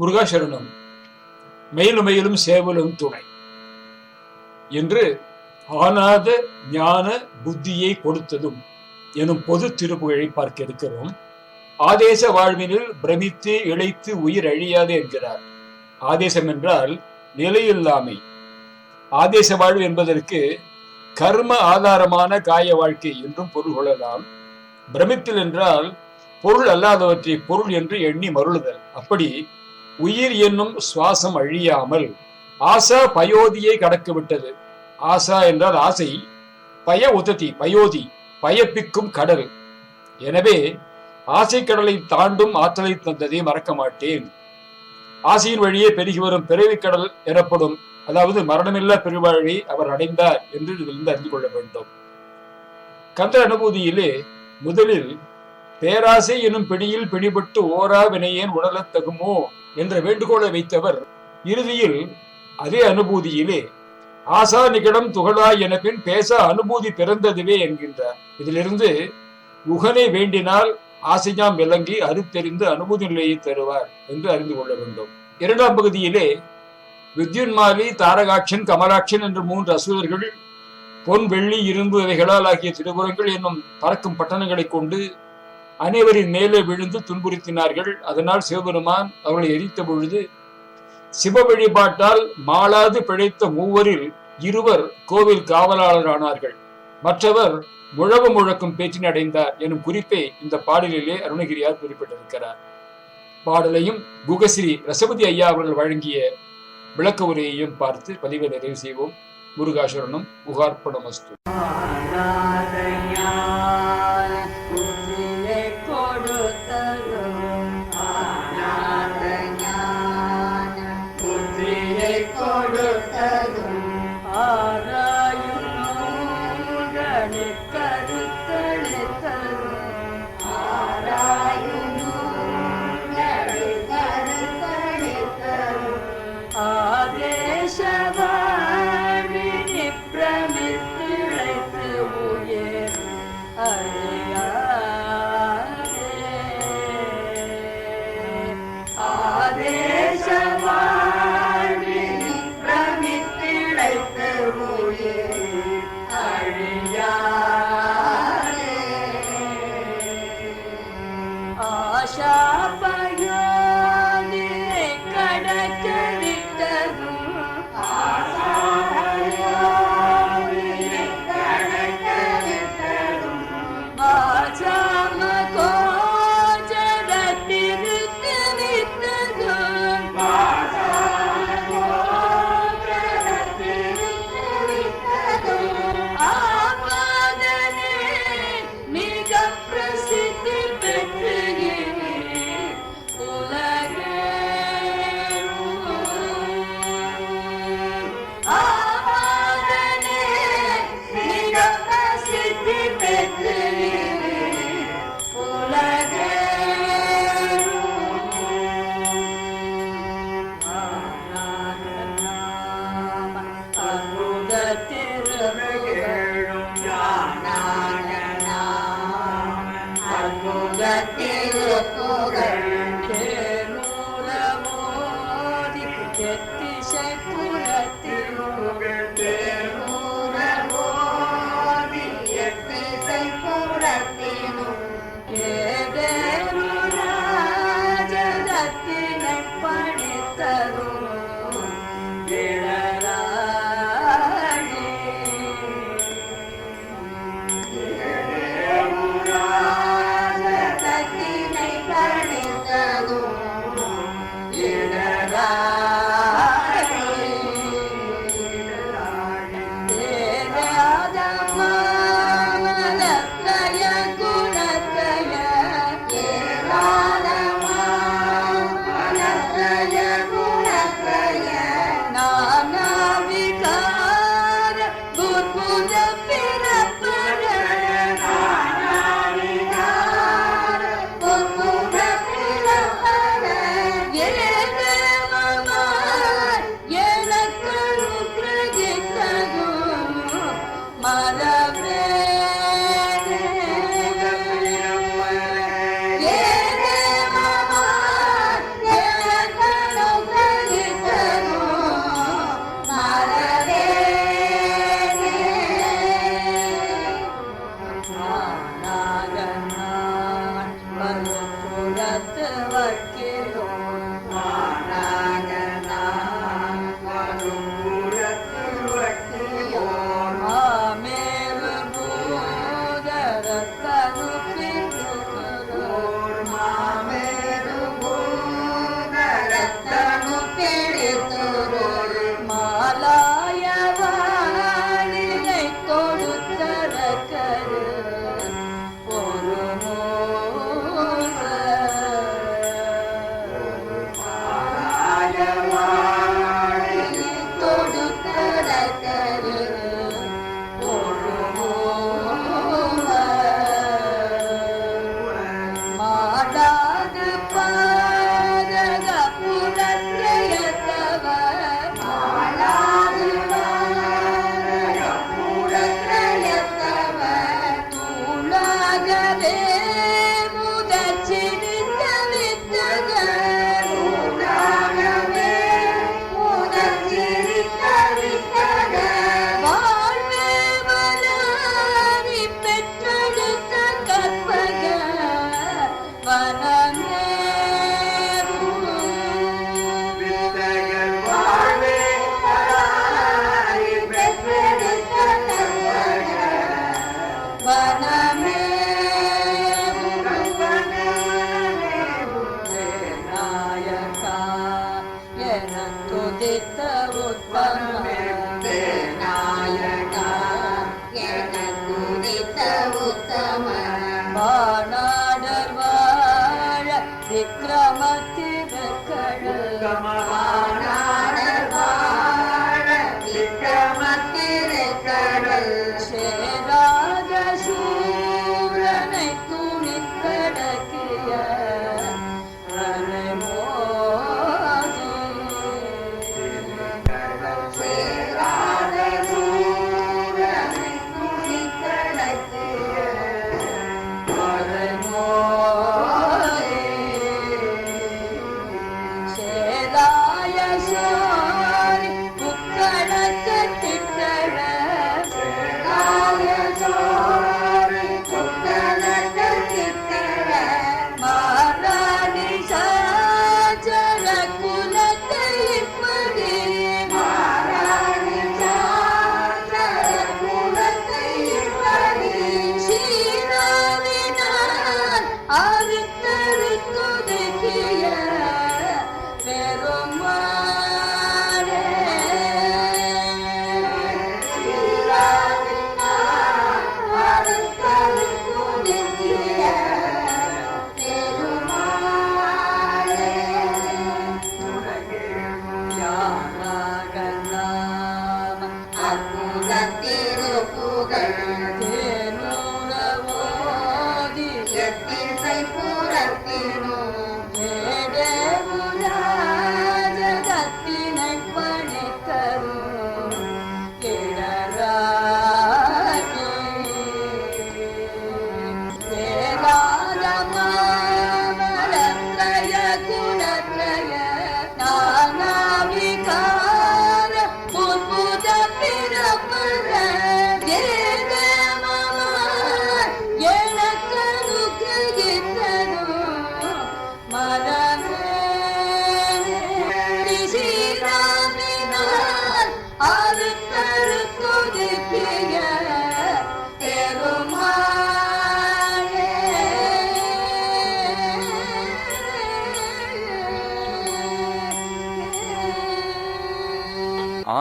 முருகாசரணம். மயிலும் சேவலும் துணை. என்று ஆனாத ஞான புத்தியை கொடுத்ததும் எனும் பொது திருப்புகழை பார்க்க இருக்கிறோம். ஆதேச வாழ்வினில் பிரமித்து இழைத்து உயிர் அழியாது என்கிறார். ஆதேசம் என்றால் நிலையில்லாமை. ஆதேச வாழ்வு என்பதற்கு கர்ம ஆதாரமான காய வாழ்க்கை என்றும் பொருள் கொள்ளலாம். பிரமித்தல் என்றால் பொருள் அல்லாதவற்றை பொருள் என்று எண்ணி மருளுதல். அப்படி உயிர் என்னும் சுவாசம் அழியாமல் ஆசா பயோதியை கடக்க விட்டது ஆசா என்றால் ஆசை பய உததி பயோதி பயப்பிக்கும் கடல். எனவே ஆசை கடலை தாண்டும் ஆற்றலை தந்ததை மறக்க மாட்டேன். ஆசையின் வழியே பெருகி வரும் பிறவி கடல் எனப்படும் அதாவது மரணமில்லா பெருவாழ்வை அவர் அடைந்தார் என்று இதிலிருந்து அறிந்து கொள்ள வேண்டும். கந்த அனுபூதியிலே முதலில் பேராசை எனும் பிடியில் பிடிபட்டு ஓரா வினையேன் உடலத் தகுமோ? என்ற வேண்டுகோளை வைத்தவர் இறுதியில் அதே அனுபூதியிலே ஆசா நிகடம் துகளாய் என பின் பேச அனுபூதி பிறந்ததுவே என்கின்றார். இதிலிருந்து உகனை வேண்டினால் ஆசையாம் விளங்கி அறுத்தெறிந்து அனுபூதி நிலையை தருவார் என்று அறிந்து கொள்ள வேண்டும். இரண்டாம் பகுதியிலே வித்யுன்மாலி தாரகாட்சன் கமலாட்சன் என்ற மூன்று அசுரர்கள் பொன் வெள்ளி இரும்பு இவைகளால் ஆகிய திருபுறங்கள் என்னும் பறக்கும் பட்டணங்களைக் கொண்டு அனைவரின் மேலே விழுந்து துன்புறுத்தினார்கள். அதனால் சிவபெருமான் அவர்களை எரித்த பொழுது சிவ வழிபாட்டால் மாளாது பிழைத்த மூவரில் இருவர் கோவில் காவலாளரானார்கள். மற்றவர் முழவு முழக்கும் பேச்சினை அடைந்தார் எனும் குறிப்பை இந்த பாடலிலே அருணகிரியார் குறிப்பிட்டிருக்கிறார். பாடலையும் குகஸ்ரீ ரசபதி ஐயா அவர்கள் வழங்கிய விளக்க உரையையும் பார்த்து பதிவை நிறைவு செய்வோம். முருகாசுரனும் உகார்ப்பணமஸ்து ஆதேசவாணினி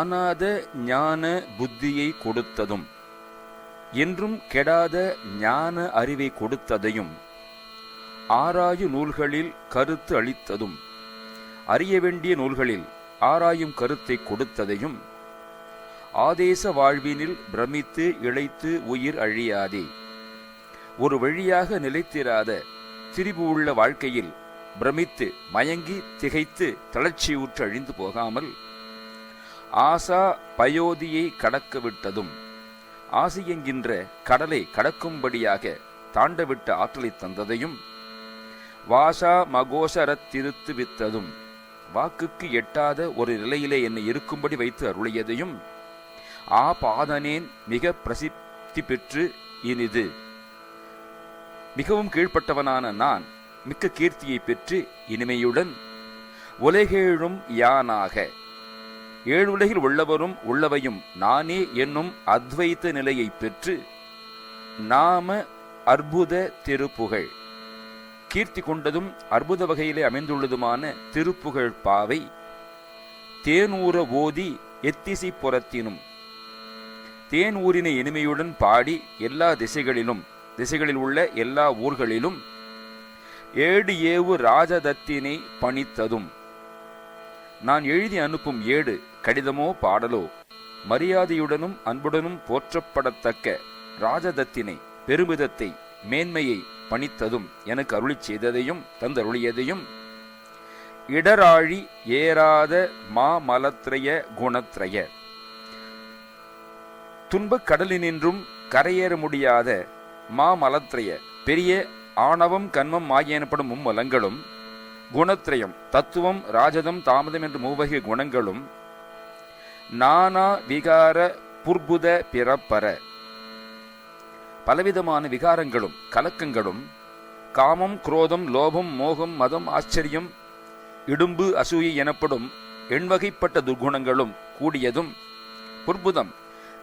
காணாத ஞான புத்தியை கொடுத்ததும் என்றும் கெடாத ஞான அறிவை கொடுத்ததையும் ஆராயு நூல்களில் கருத்து அளித்ததும் அறிய வேண்டிய நூல்களில் ஆராயும் கருத்தை கொடுத்ததையும் ஆதேச வாழ்வினில் பிரமித்து இழைத்து உயிர் அழியாதே. ஒரு வழியாக நிலைத்திராத திரிபு உள்ள வாழ்க்கையில் பிரமித்து மயங்கி திகைத்து தளர்ச்சியுற்று அழிந்து போகாமல் ஆசா பயோதியை கடக்கவிட்டதும் ஆசி என்கின்ற கடலை கடக்கும்படியாக தாண்டவிட்ட ஆற்றலை தந்ததையும் வாசா மகோசரத் திருத்து வித்ததும் வாக்குக்கு எட்டாத ஒரு நிலையிலே என்னை இருக்கும்படி வைத்து அருளியதையும் ஆ பாதனேன் மிக பிரசித்தி பெற்று இனிது. மிகவும் கீழ்ப்பட்டவனான நான் மிக்க கீர்த்தியை பெற்று இனிமையுடன் உலகேழும் யானாக ஏழுலகில் உள்ளவரும் உள்ளவையும் நானே என்னும் அத்வைத்த நிலையை பெற்று நாம அற்புத திருப்புகழ். கீர்த்தி கொண்டதும் அற்புத வகையிலே அமைந்துள்ளதுமான திருப்புகழ் பாவை தேனூர ஓதி எத்திசை புறத்தினும் தேன் ஊரினை இனிமையுடன் பாடி எல்லா திசைகளிலும் திசைகளில் உள்ள எல்லா ஊர்களிலும் ஏடு ஏவு ராஜதத்தினை பணித்ததும். நான் எழுதி அனுப்பும் ஏடு கடிதமோ பாடலோ மரியாதையுடனும் அன்புடனும் போற்றப்படத்தக்க ராஜதத்தினை பெருமிதத்தை மேன்மையை பணித்ததும் எனக்கு அருளி செய்ததையும் தந்தருளியதையும். இடராழி ஏறாத மாமலத்ரய குணத்ரய துன்பக் கடலினின்றும் கரையேற முடியாத மாமலத்ரய பெரிய ஆணவம் கன்மம் ஆகிய எனப்படும் மும்மலங்களும் குணத்ரயம் தத்துவம் ராஜதம் தாமதம் என்று மூவகை குணங்களும் நானா விகார புர்புத பிறப்பர பலவிதமான விகாரங்களும் கலக்கங்களும் காமம் குரோதம் லோபம் மோகம் மதம் ஆச்சரியம் இடும்பு அசூயை எனப்படும் எண்வகைப்பட்ட துர்குணங்களும் கூடியதும் புர்புதம்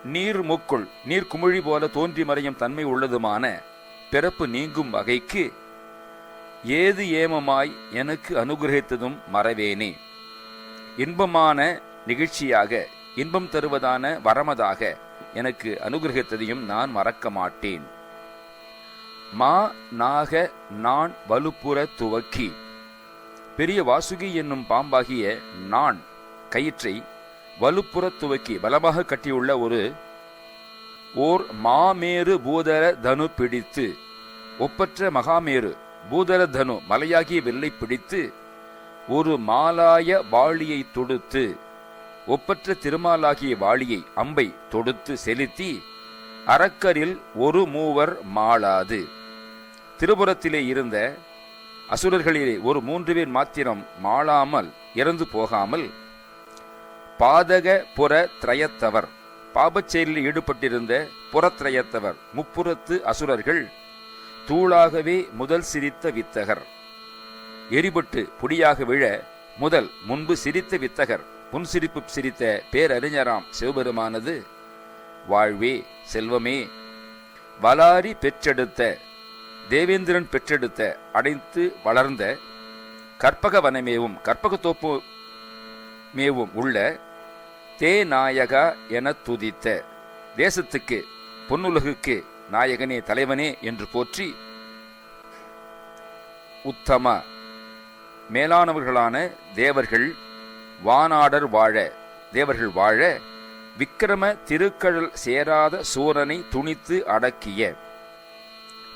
நீர் முக்குள் நீர் குமிழி போல தோன்றி மறையும் தன்மை உள்ளதுமான பிறப்பு நீங்கும் வகைக்கு ஏது ஏமமாய் எனக்கு அனுகிரகித்ததும் மறவேனே. இன்பமான நிகழ்ச்சியாக இன்பம் தருவதான வரமதாக எனக்கு அனுகிரகித்ததையும் நான் மறக்க மாட்டேன். மா நாக நான் வலுப்புற துவக்கி. பெரிய வாசுகி என்னும் பாம்பாகிய நான் கயிற்றை வலுப்புற துவக்கி பலமாக கட்டியுள்ள ஒரு ஓர் மாமேரு பூதர தனு பிடித்து ஒப்பற்ற மகாமேரு பூதர தனு மலையாகிய வெள்ளை பிடித்து ஒரு மாலாய வாளியை தொடுத்து ஒப்பற்ற திருமாலாகிய வாளியை அம்பை தொடுத்து செலுத்தி அரக்கரில் ஒரு மூவர் மாளாது. திருபுறத்திலே இருந்த அசுரர்களிலே ஒரு மூன்று பேர் மாத்திரம் மாளாமல் இறந்து போகாமல் பாதக புற திரயத்தவர் பாபச் செயலில் ஈடுபட்டிருந்த புறத்திரயத்தவர் முப்புறத்து அசுரர்கள் தூளாகவே முதல் சிரித்த வித்தகர். எரிபட்டு புடியாக விழ முதல் முன்பு சிரித்த வித்தகர். புன்சிரிப்பு சிரித்த பேரறிஞராம் சிவபெருமானது வாழ்வே செல்வமே வலாரி பெற்றெடுத்த தேவேந்திரன் பெற்றெடுத்த அடைந்து வளர்ந்த கற்பக வனமேவும் கற்பகத்தோப்பு மேவும் உள்ள தே நாயகா என துதித்த தேசத்துக்கு பொன்னுலகுக்கு நாயகனே தலைவனே என்று போற்றி உத்தம மேலானவர்களான தேவர்கள் வானாடர் வாழ தேவர்கள் வாழ விக்கிரம திருக்கழல் சேராத சூரனை துணித்து அடக்கிய.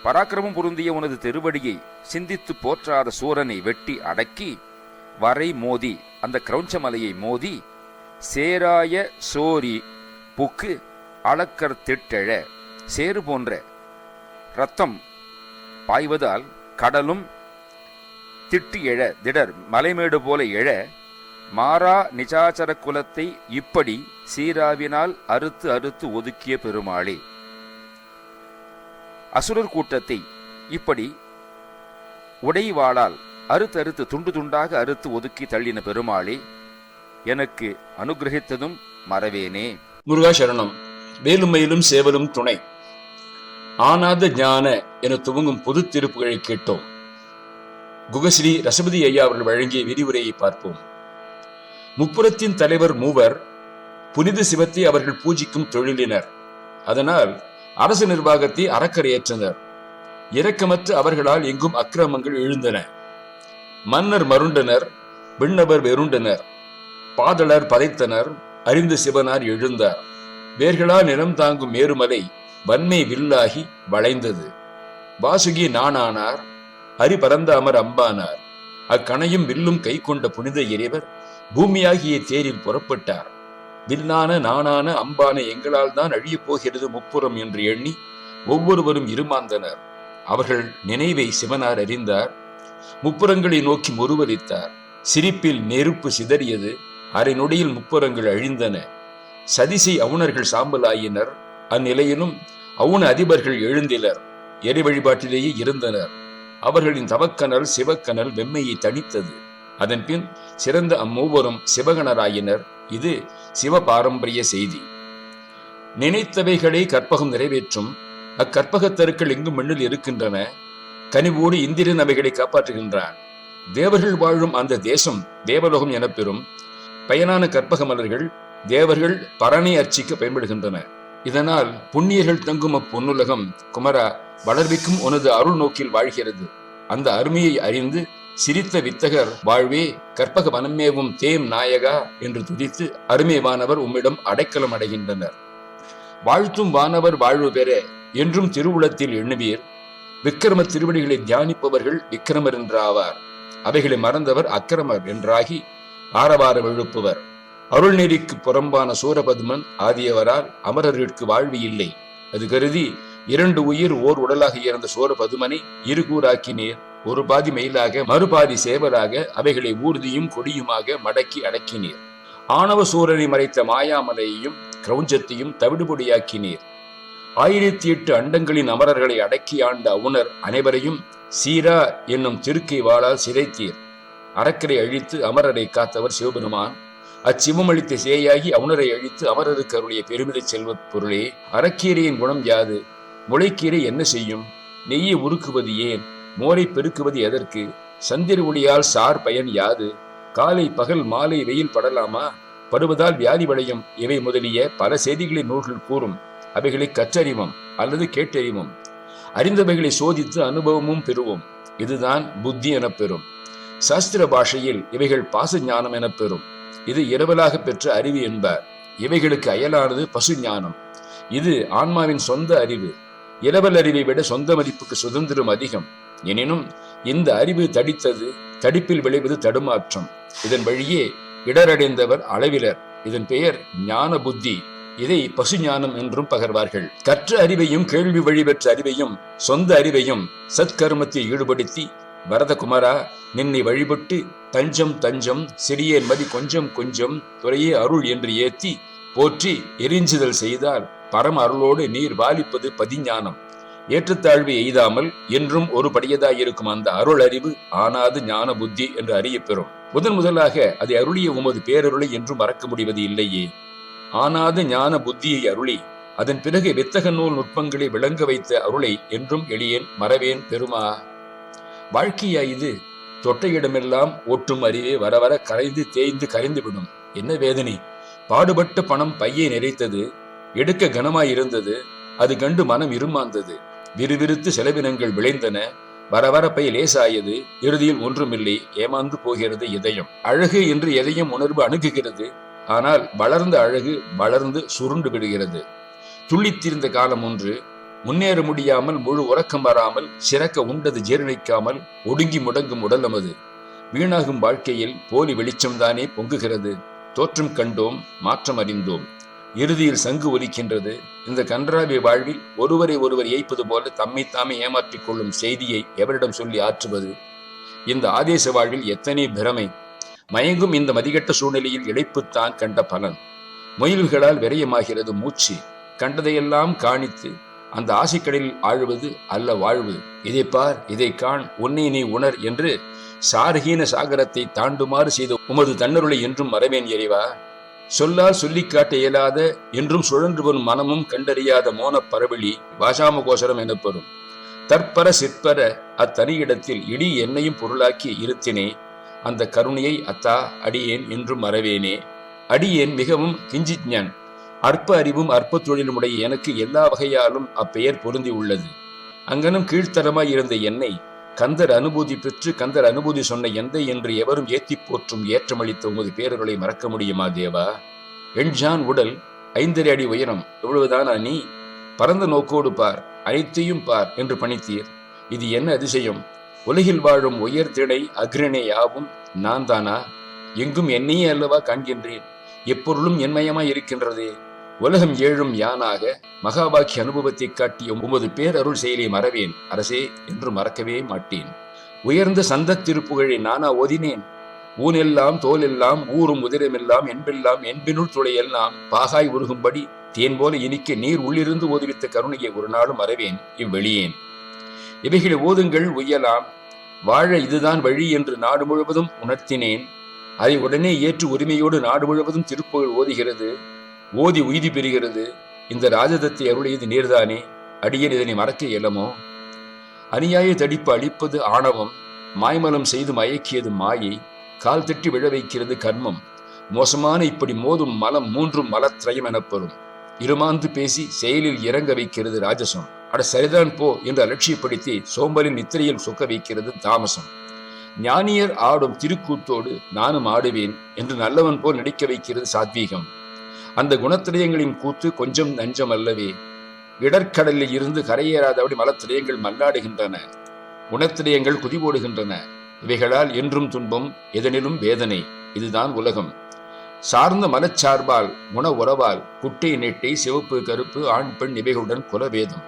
பராக்கிரமம் பொருந்திய உனது திருவடியை சிந்தித்து போற்றாத சூரனை வெட்டி அடக்கி வரை மோதி அந்த கிரௌஞ்சமலையை மோதி சேராய சோரி புக்கு அளக்கர் திட்டெழ. சேறு போன்ற ரத்தம் பாய்வதால் கடலும் திட்டு எழ திடர் மலைமேடு போல எழ மாறா நிஜாச்சர குலத்தை இப்படி சீராவினால் அறுத்து அறுத்து ஒதுக்கிய பெருமாளே. அசுரர் கூட்டத்தை இப்படி உடைவாளால் அறுத்து அறுத்து துண்டு துண்டாக அறுத்து ஒதுக்கி தள்ளின பெருமாளே எனக்கு அனுகிரகித்ததும் மறவேனே. முருகா சரணம். வேலும் மயிலும் சேவலும் துணை. ஆனாத ஞான என துவங்கும் பொது திருப்புகளை கேட்டோம். குகஸ்ரீ ரசபதி ஐயா அவர்கள் வழங்கிய விரிவுரையை பார்ப்போம். முப்புறத்தின் தலைவர் மூவர் புனித சிவத்தை அவர்கள் பூஜிக்கும் தொழிலினர். அதனால் அரசு நிர்வாகத்தை அறக்கரையேற்றனர் இரக்கமற்ற அவர்களால் எங்கும் அக்கிரமங்கள் எழுந்தன. மன்னர் மருண்டனர் விண்ணவர் வெருண்டனர் பாதலர் பதைத்தனர் அறிந்து சிவனார் எழுந்தார். வேர்களா நிலம் தாங்கும் மேருமலை வன்மை வில்லாகி வளைந்தது. வாசுகி நானானார் ஹரி பரந்தாமர் அம்பானார் அக்கணையும் வில்லும் கை கொண்ட புனித இறைவர் பூமியாகிய தேரில் புறப்பட்டார். வில்லான நானான அம்பான எங்களால் தான் அழியப் போகிறது முப்புறம் என்று எண்ணி ஒவ்வொருவரும் இருமாந்தனர். அவர்கள் நினைவை சிவனார் அறிந்தார். முப்புறங்களை நோக்கி முருவலித்தார் சிரிப்பில் நெருப்பு சிதறியது. அரை நொடியில் முப்புறங்கள் அழிந்தன. சதிசை அவுணர்கள் சாம்பலாயினர். அந்நிலையிலும் அவுண அதிபர்கள் எழுந்திலர். எரி வழிபாட்டிலேயே இருந்தனர். அவர்களின் தவக்கனல் சிவக்கனல் வெம்மையை தணித்தது. அதன்பின் சிறந்த அம்மூவரும் சிவகணராயினர் இது சிவ பாரம்பரிய செய்தி. நினைத்தவைகளை கற்பகம் நிறைவேற்றும் அக்கற்பகத்தருக்கள் எங்கும் மண்ணில் இருக்கின்றன கனிவோடு இந்திரன் அவைகளை காப்பாற்றுகின்றான். தேவர்கள் வாழும் அந்த தேசம் தேவலோகம் எனப்பெறும் பயனான கற்பக மலர்கள் தேவர்கள் பரணை அர்ச்சிக்க பயன்படுகின்றன. இதனால் புண்ணியர்கள் தங்கும் அப்பொன்னுலகம் குமரா வளர்விக்கும் உனது அருள் நோக்கில் வாழ்கிறது. அந்த அருமையை அறிந்து சிரித்த வித்தகர் வாழ்வே கற்பக வனமேவும் தேம் நாயகா என்று துதித்து அருமை வானவர் உம்மிடம் அடைக்கலம் அடைகின்றனர். வாழ்த்தும் வானவர் வாழ்வு பெற என்றும் திருவுளத்தில் எண்ணுவீர். விக்கிரம திருவடிகளை தியானிப்பவர்கள் விக்கிரமர் என்றாவார் அவைகளை மறந்தவர் அக்கிரமர் என்றாகி ஆரவாரம் எழுப்புவர். அருள்நெறிக்கு புறம்பான சூரபத்மன் ஆதியவரால் அமரர்களுக்கு வாழ்வு இல்லை. அது கருதி இரண்டு உயிர் ஓர் உடலாக இருந்த சூரபதுமனை இருகூறாக்கினீர் ஒரு பாதி மயிலாக மறுபாதி சேவலாக அவைகளை ஊர்தியும் கொடியுமாக மடக்கி அடக்கினீர். ஆணவ சூரனை மறைத்த மாயாமலையையும் கிரௌஞ்சத்தையும் தவிடுபொடியாக்கினீர். ஆயிரத்தி எட்டு அண்டங்களின் அமரர்களை அடக்கி ஆண்ட அவுணர் அனைவரையும் சீரா என்னும் திருக்கை வாளால் சிதைத்தீர். அறக்கரை அழித்து அமரரை காத்தவர் சிவபெருமான். அச்சிவம் அளித்த சேயாகி அவுணரை அழித்து அமரருக்கு அருளிய பெருமித செல்வ பொருளே அறக்கீரையின் குணம் யாது? முளைக்கீரை என்ன செய்யும்? நெய்யை உருக்குவது ஏன்? மோரை பெருக்குவது எதற்கு? சந்திர ஒளியால் சார் பயன் யாது? காலை பகல் மாலை வெயில் படலாமா? படுவதால் வியாதி விளையும். இவை முதலிய பல செய்திகளை நூல்கள் கூறும். அவைகளை கற்றறிவோம் அல்லது கேட்டறிவோம். அறிந்தவைகளை சோதித்து அனுபவமும் பெறுவோம். இதுதான் புத்தி எனப்பெறும் சாஸ்திர பாஷையில் இவைகள் பாச ஞானம் எனப்பெறும் இது இரவலாக பெற்ற அறிவு என்பார். இவைகளுக்கு அயலானது பசு ஞானம். இது ஆன்மாவின் சொந்த அறிவு. இரவல் அறிவை விட சொந்த மதிப்புக்கு சுதந்திரம் அதிகம். எனினும் இந்த அறிவு தடித்தது தடிப்பில் விளைவது தடுமாற்றம். இதன் வழியே இடரடைந்தவர் அளவிலர். இதன் பெயர் ஞான புத்தி இதை பசு ஞானம் என்றும் பகர்வார்கள். கற்ற அறிவையும் கேள்வி வழி பெற்ற அறிவையும் சொந்த அறிவையும் சத்கர்மத்தில் ஈடுபடுத்தி வரதகுமாரா நின்னை வழிபட்டு தஞ்சம் தஞ்சம் சிறியேன் மதி கொஞ்சம் கொஞ்சம் துறையே அருள் என்று ஏத்தி போற்றி எரிஞ்சுதல் செய்தால் பரம அருளோடு நீர் வாலிப்பது பதிஞானம். ஏற்றுத்தாழ்வு எய்தாமல் என்றும் ஒரு படியதாயிருக்கும் அந்த அருள் அறிவு ஆனாது ஞான புத்தி என்று அறியப்பெறும். முதன் முதலாக அதை அருளிய உமது பேரருளை என்றும் மறக்க முடிவது இல்லையே. ஆனாது ஞான புத்தியை அருளி அதன் பிறகு வித்தக நூல் நுட்பங்களை விளங்க வைத்த அருளை என்றும் எளியேன் மறவேன் பெருமா வாழ்க்கையா இது தொட்டையிடமெல்லாம் ஒட்டும் அறிவே வர வர கரைந்து தேய்ந்து கரைந்து விடும் என்ன வேதனை? பாடுபட்டு பணம் பையை நிறைத்தது எடுக்க கனமாய் இருந்தது அது கண்டு மனம் இருமாந்தது. விறுவிறுத்து செலவினங்கள் விளைந்தன. வர வர பை லேசாயது இறுதியில் ஒன்றுமில்லை ஏமாந்து போகிறது இதயம். அழகு என்று எதையும் உணர்வு அணுகுகிறது ஆனால் வளர்ந்த அழகு வளர்ந்து சுருண்டு விடுகிறது. துள்ளித்திருந்த காலம் ஒன்று முன்னேற முடியாமல் முழு உறக்கம் வராமல் சிறக்க உண்டது ஜீரணிக்காமல் ஒடுங்கி முடங்கும் உடல் நமது. வீணாகும் வாழ்க்கையில் போலி வெளிச்சம்தானே பொங்குகிறது. தோற்றம் கண்டோம் மாற்றம் அறிந்தோம். இறுதியில் சங்கு ஒலிக்கின்றது. இந்த கன்றாவிய வாழ்வில் ஒருவரை ஒருவர் ஏய்ப்பது போல தம்மைத்தாமே ஏமாற்றிக் கொள்ளும் செய்தியை எவரிடம் சொல்லி ஆற்றுவது? இந்த ஆதேச வாழ்வில் எத்தனை பிரமை? மயங்கும் இந்த மதிகட்ட சூழ்நிலையில் இழைப்புத்தான் கண்ட பலன். முயல்களால் விரயமாகிறது மூச்சு. கண்டதையெல்லாம் காணித்து அந்த ஆசைக்கடலில் ஆழ்வது அல்ல வாழ்வு. இதை பார் இதை காண் உன்னை நீ உணர் என்று சாரஹீன சாகரத்தை தாண்டுமாறு செய்த உமது தன்னருளை என்றும் மறவேன் எறிவா சொல்லால் சொல்லிக் காட்ட இயலாத என்றும் சுழன்று வரும் மனமும் கண்டறியாத மோனப் பரவழி பாஷாம கோசரம் எனப்பெறும் தற்பர சிற்பர அத்தனியிடத்தில் இடி என்னையும் பொருளாக்கி இருத்தினே அந்த கருணையை அத்தா அடியேன் என்றும் மறவேனே. அடியேன் மிகவும் கிஞ்சித்ஞன் அற்ப அறிவும் அற்ப தொழிலுமுடைய எனக்கு எல்லா வகையாலும் அப்பெயர் பொருந்தி உள்ளது அங்கனும் கீழ்த்தரமாய் இருந்த என்னை கந்தர் அனுபூதி பெற்று கந்தர் அனுபூதி சொன்ன எந்தை என்று எவரும் ஏத்தி போற்றும் ஏற்றமளித்த உமது பேரர்களை மறக்க முடியுமா தேவா? எண்ஜான் உடல் ஐந்தரை அடி உயரம். எவ்வளவுதானா நீ? பரந்த நோக்கோடு பார் அனைத்தையும் பார் என்று பணித்தீர். இது என்ன அதிசயம்? உலகில் வாழும் உயர் திணை அக்ரணை யாவும் நான் தானா எங்கும் என்னையே அல்லவா காண்கின்றேன். எப்பொருளும் என்மயமாய் இருக்கின்றதே. உலகம் ஏழும் யானாக மகாபாக்கிய அனுபவத்தை காட்டிய உமது பேரருள் செயலை மறவேன். அரசே என்று மறக்கவே மாட்டேன். உயர்ந்த சந்தத் திருப்புகழை நானா ஓதினேன். ஊனெல்லாம் தோலெல்லாம் ஊரும் உதிரமெல்லாம் என்பெல்லாம் என்பினுள் துளையெல்லாம் பாகாய் உருகும்படி தேன் போல இனிக்க நீர் உள்ளிருந்து ஓதுவித்த கருணையை ஒரு நாளும் மறவேன். இவ்வெளியேன். இவைகளை ஓதுங்கள் உய்யலாம். வாழ இதுதான் வழி என்று நாடு முழுவதும் உணர்த்தினேன். அதை உடனே ஏற்று உரிமையோடு நாடு முழுவதும் திருப்புகழ் ஓதுகிறது. ஓதி உய்தி பெறுகிறது. இந்த ராஜதத்தை அருளியது நீர்தானே? அடியேன் இதனை மறக்க இயலமோ? அநியாய தடிப்பு அளிப்பது ஆணவம் மாய்மலம் செய்து மயக்கியது மாயை கால் தட்டி விழ வைக்கிறது கர்மம் மோசமான இப்படி மோதும் மலம் மூன்றும் மலத்ரயம் எனப்படும். இருமாந்து பேசி செயலில் இறங்க வைக்கிறது ராஜசம். அட சரிதான் போ என்று அலட்சியப்படுத்தி சோம்பலின் நித்திரையில் சொக்க வைக்கிறது தாமசம். ஞானியர் ஆடும் திருக்கூத்தோடு நானும் ஆடுவேன் என்று நல்லவன் போல் நடிக்க வைக்கிறது சாத்வீகம். அந்த குணத்திரயங்களின் கூத்து கொஞ்சம் நஞ்சம் அல்லவே இடற்கடலில் இருந்து கரையேறாதபடி மலத்திரயங்கள் மல்லாடுகின்றன. குணத்திரயங்கள் குதிபோடுகின்றன. இவைகளால் என்றும் துன்பம் எதனிலும் வேதனை. இதுதான் உலகம். சார்ந்த மனச்சார்பால் குண உறவால் குட்டை நெட்டை சிவப்பு கருப்பு ஆண் பெண் இவைகளுடன் குலவேதம்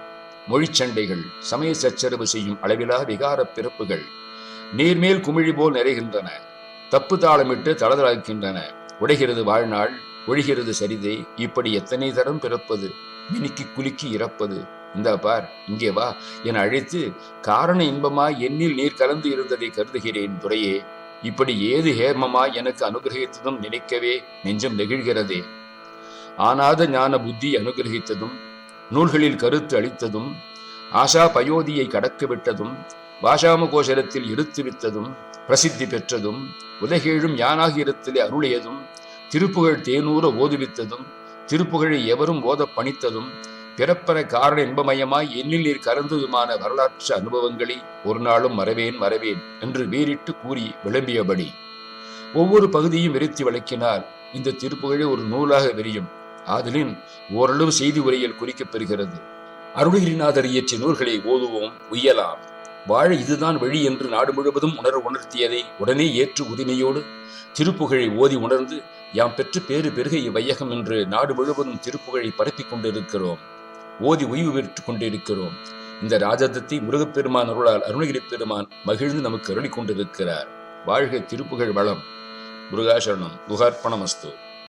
மொழிச்சண்டைகள் சமய சச்சரவு செய்யும் அளவிலா விகார பிறப்புகள். நீர்மேல் குமிழி போல் நிறைகின்றன. தப்பு தாளமிட்டு தளதளாக்கின்றன. உடைகிறது வாழ்நாள் ஒழிகிறது சரிதை. இப்படி எத்தனை தரம் பிறப்பது? மினுக்கி குலுக்கி இறப்பது. இந்த பார் இங்கே வா. என அழைத்து காரண இன்பமாய் எண்ணில் நீர் கலந்து இருந்ததை கருதுகிறேன் துறையே. இப்படி ஏது ஹேர்மமாய் எனக்கு அனுகிரகித்ததும் நினைக்கவே நெஞ்சம் நெகிழ்கிறதே. ஆனாத ஞான புத்தி அனுகிரகித்ததும் நூல்களில் கருத்து அளித்ததும் ஆஷா பயோதியை கடக்க விட்டதும் வாஷாம கோஷரத்தில் இருத்து வித்ததும் பிரசித்தி பெற்றதும் உலகேழும் யானாகி இருத்தலே அருளியதும் திருப்புகழ் தேனூர ஓதுவித்ததும் திருப்புகழை எவரும் ஓத பணித்ததும் பிறப்பற காரண இன்பமயமாய் எண்ணில் நீர் கலந்ததுமான வரலாற்று அனுபவங்களை ஒரு நாளும் மறவேன் மறவேன் என்று வேறிட்டு கூறி விளம்பியபடி ஒவ்வொரு பகுதியும் விரித்து விளக்கினால் இந்த திருப்புகழே ஒரு நூலாக விரியும். ஆதலின் ஓரளவு செய்தி உரையில் குறிக்கப் பெறுகிறது. அருணகிரிநாதர் இயற்றிய நூல்களை ஓதுவோம் உய்யலாம். வாழ இதுதான் வழி என்று நாடு முழுவதும் உணர உணர்த்தியதை உடனே ஏற்று உரிமையோடு திருப்புகழை ஓதி உணர்ந்து யாம் பெற்று பேறு பெருக இவ்வையகம் என்று நாடு முழுவதும் திருப்புகழை பரப்பிக் கொண்டிருக்கிறோம். ஓதி உய்வு பெற்றுக் கொண்டிருக்கிறோம். இந்த ராஜதத்தை முருகப்பெருமான் அருளால் அருணகிரி பெருமான் மகிழ்ந்து நமக்கு அருளிக் கொண்டிருக்கிறார். வாழ்க திருப்புகழ் வளம். முருகாசரணம். குகார்ப்பணமஸ்து